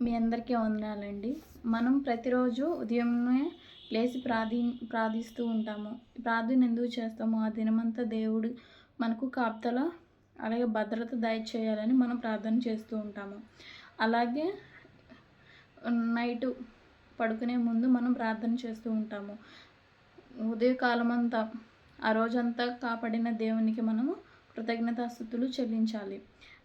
మీ అందరికీ వందనాలండి. మనం ప్రతిరోజు ఉదయమే లేచి ప్రార్థి ప్రార్థిస్తూ ఉంటాము. ప్రార్థన ఎందుకు చేస్తాము? ఆ దినమంతా దేవుడు మనకు కాపుతల అలాగే భద్రత దయచేయాలని మనం ప్రార్థన చేస్తూ ఉంటాము. అలాగే నైటు పడుకునే ముందు మనం ప్రార్థన చేస్తూ ఉంటాము. ఉదయకాలం అంతా ఆ రోజంతా కాపాడిన దేవునికి మనము కృతజ్ఞతాస్థుతులు చెల్లించాలి.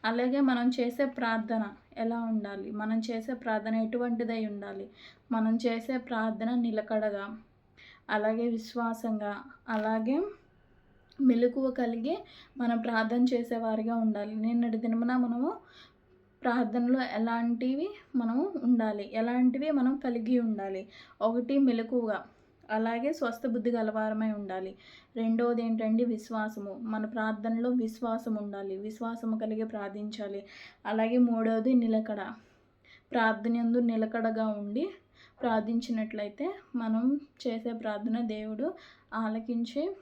అలాగే మనం చేసే ప్రార్థన ఎలా ఉండాలి? మనం చేసే ప్రార్థన ఎటువంటిదై ఉండాలి? మనం చేసే ప్రార్థన నిలకడగా అలాగే విశ్వాసంగా అలాగే మెలకువ కలిగి మనం ప్రార్థన చేసేవారిగా ఉండాలి. నిన్నటి దినమున మనము ప్రార్థనలో ఎలాంటివి మనము ఉండాలి? ఎలాంటివి మనం కలిగి ఉండాలి? ఒకటి మెలకువగా. అలాగే స్వస్థ బుద్ధి గలవారమై ఉండాలి. రెండవది ఏంటండి విశ్వాసము. మన ప్రార్థనలో విశ్వాసం ఉండాలి. విశ్వాసము కలిగి ప్రార్థించాలి. అలాగే మూడవది నిలకడ. ప్రార్థన ఎందు నిలకడగా ఉండి ప్రార్థించినట్లయితే మనం చేసే ప్రార్థన దేవుడు ఆలకించి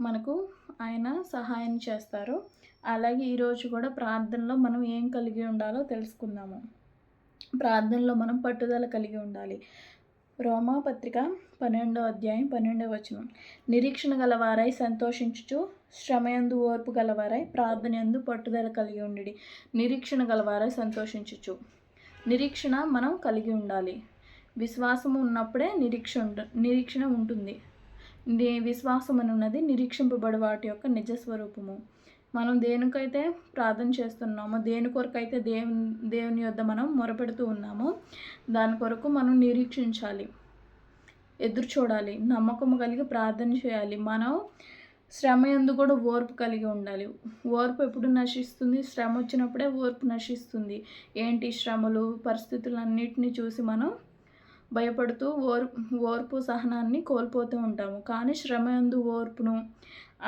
మనకు ఆయన సహాయం చేస్తారు. అలాగే ఈరోజు కూడా ప్రార్థనలో మనం ఏం కలిగి ఉండాలో తెలుసుకుందాము. ప్రార్థనలో మనం పట్టుదల కలిగి ఉండాలి. రోమాపత్రిక పన్నెండో అధ్యాయం పన్నెండవ వచనం. నిరీక్షణ గలవారై సంతోషించుచు శ్రమయందు ఓర్పు గలవారై ప్రార్థనయందు పట్టుదల కలిగి ఉండి నిరీక్షణ గలవారై సంతోషించుచు. నిరీక్షణ మనం కలిగి ఉండాలి. విశ్వాసము ఉన్నప్పుడే నిరీక్ష నిరీక్షణ ఉంటుంది. విశ్వాసం అని ఉన్నది నిరీక్షింపబడి వాటి యొక్క నిజస్వరూపము మనం దేనికైతే ప్రార్థన చేస్తున్నామో దేని కొరకైతే దేవుని దేవుని యొద్ద మనం మొరపెడుతూ ఉన్నామో దాని కొరకు మనం నిరీక్షించాలి. ఎదురు చూడాలి నమ్మకం కలిగి ప్రార్థన చేయాలి. మనం శ్రమ ఎందు కూడా ఓర్పు కలిగి ఉండాలి. ఓర్పు ఎప్పుడు నశిస్తుంది? శ్రమ వచ్చినప్పుడే ఓర్పు నశిస్తుంది. ఏంటి శ్రమలు? పరిస్థితులన్నిటిని చూసి మనం భయపడుతూ ఓర్ ఓర్పు సహనాన్ని కోల్పోతూ ఉంటాము. కానీ శ్రమ ఎందు ఓర్పును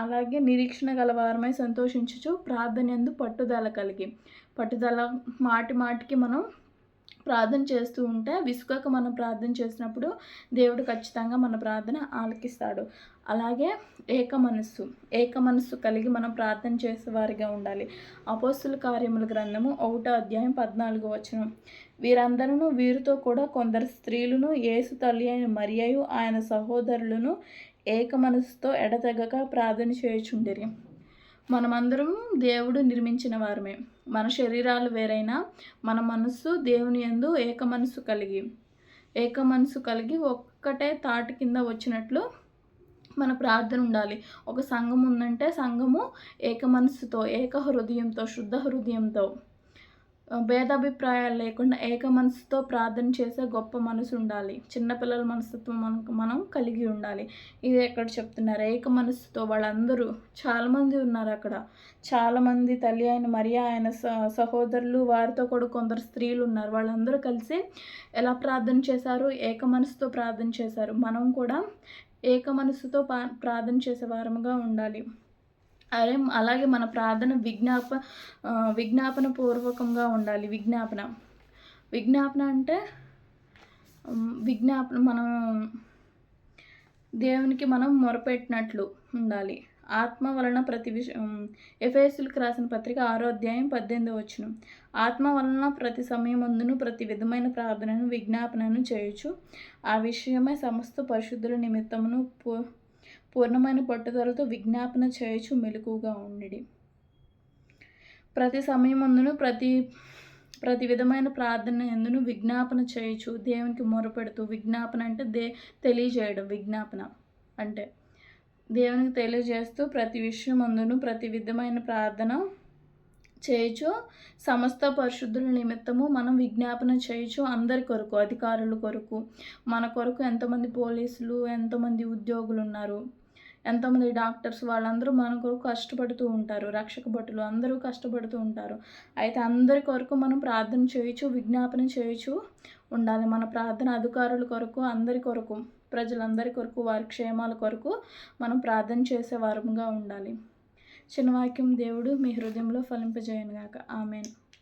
అలాగే నిరీక్షణ గలవారమై సంతోషించుచు ప్రార్థన ఎందు పట్టుదల కలిగి పట్టుదల మాటి మాటికి మనం ప్రార్థన చేస్తూ ఉంటే విసుగక మనం ప్రార్థన చేసినప్పుడు దేవుడు ఖచ్చితంగా మన ప్రార్థన ఆలకిస్తాడు. అలాగే ఏక మనస్సు ఏక మనస్సు కలిగి మనం ప్రార్థన చేసేవారిగా ఉండాలి. అపోస్తుల కార్యముల గ్రంథము ఒకటో అధ్యాయం పద్నాలుగు వచనం. వీరందరూ వీరితో కూడా కొందరు స్త్రీలను ఏసు తల్లి అయిన మరియు ఆయన సహోదరులను ఏక మనసుతో ఎడతెగక ప్రార్థన చేయుచుండిరి. మనమందరం దేవుడు నిర్మించిన వారమే. మన శరీరాలు వేరైనా మన మనస్సు దేవుని ఎందు ఏక మనసు కలిగి ఏక మనసు కలిగి ఒక్కటే తాటి కింద వచ్చినట్లు మన ప్రార్థన ఉండాలి. ఒక సంఘం ఉందంటే సంఘము ఏక మనస్సుతో ఏక హృదయంతో శుద్ధ హృదయంతో. భేదాభిప్రాయాలు లేకుండా ఏక మనసుతో ప్రార్థన చేసే గొప్ప మనసు ఉండాలి. చిన్నపిల్లల మనసుతో మనకు మనం కలిగి ఉండాలి. ఇది ఎక్కడ చెప్తున్నారు. ఏక మనసుతో వాళ్ళందరూ చాలామంది ఉన్నారు అక్కడ. చాలామంది తల్లి ఆయన మరియా ఆయన సహోదరులు వారితో కూడా కొందరు స్త్రీలు ఉన్నారు. వాళ్ళందరూ కలిసి ఎలా ప్రార్థన చేశారు? ఏక మనసుతో ప్రార్థన చేశారు. మనం కూడా ఏక మనసుతో ప్రార్థన చేసే వారముగా ఉండాలి. అదే అలాగే మన ప్రార్థన విజ్ఞాప విజ్ఞాపన పూర్వకంగా ఉండాలి. విజ్ఞాపన. విజ్ఞాపన అంటే విజ్ఞాపన మనం దేవునికి మనం మొరపెట్టినట్లు ఉండాలి. ఆత్మ వలన ప్రతి విషయం ఎఫ్ఎస్లకు రాసిన పత్రిక ఆరో అధ్యాయం పద్దెనిమిది వచ్చిన ఆత్మ వలన ప్రతి సమయమందును ప్రతి విధమైన ప్రార్థనను విజ్ఞాపనను చేయొచ్చు ఆ విషయమై సమస్త పరిశుద్ధుల నిమిత్తమును పూర్ణమైన పట్టుదలతో విజ్ఞాపన చేయొచ్చు మెలకుగా ఉండి ప్రతి సమయమందును ప్రతి ప్రతి విధమైన ప్రార్థన ఎందును విజ్ఞాపన చేయొచ్చు దేవునికి మొరపెడుతూ విజ్ఞాపన అంటే దే తెలియజేయడం విజ్ఞాపన అంటే దేవునికి తెలియజేస్తూ ప్రతి విషయం అందును ప్రతి విధమైన ప్రార్థన చేయొచ్చు. సమస్త పరిశుద్ధుల నిమిత్తము మనం విజ్ఞాపన చేయొచ్చు అందరి కొరకు అధికారుల కొరకు. మన కొరకు ఎంతమంది పోలీసులు ఎంతమంది ఉద్యోగులు ఉన్నారు. ఎంతోమంది డాక్టర్స్ వాళ్ళందరూ మన కొరకు కష్టపడుతూ ఉంటారు. రక్షక భటులు అందరూ కష్టపడుతూ ఉంటారు. అయితే అందరి కొరకు మనం ప్రార్థన చేయొచ్చు విజ్ఞాపన చేయొచ్చు. ఉండాలి మన ప్రార్థన అధికారుల కొరకు అందరి కొరకు ప్రజలందరి కొరకు వారి క్షేమాల కొరకు మనం ప్రార్థన చేసే వారముగా ఉండాలి. చిన్నవాక్యం దేవుడు మీ హృదయంలో ఫలింపజేయను గాక ఆమెను.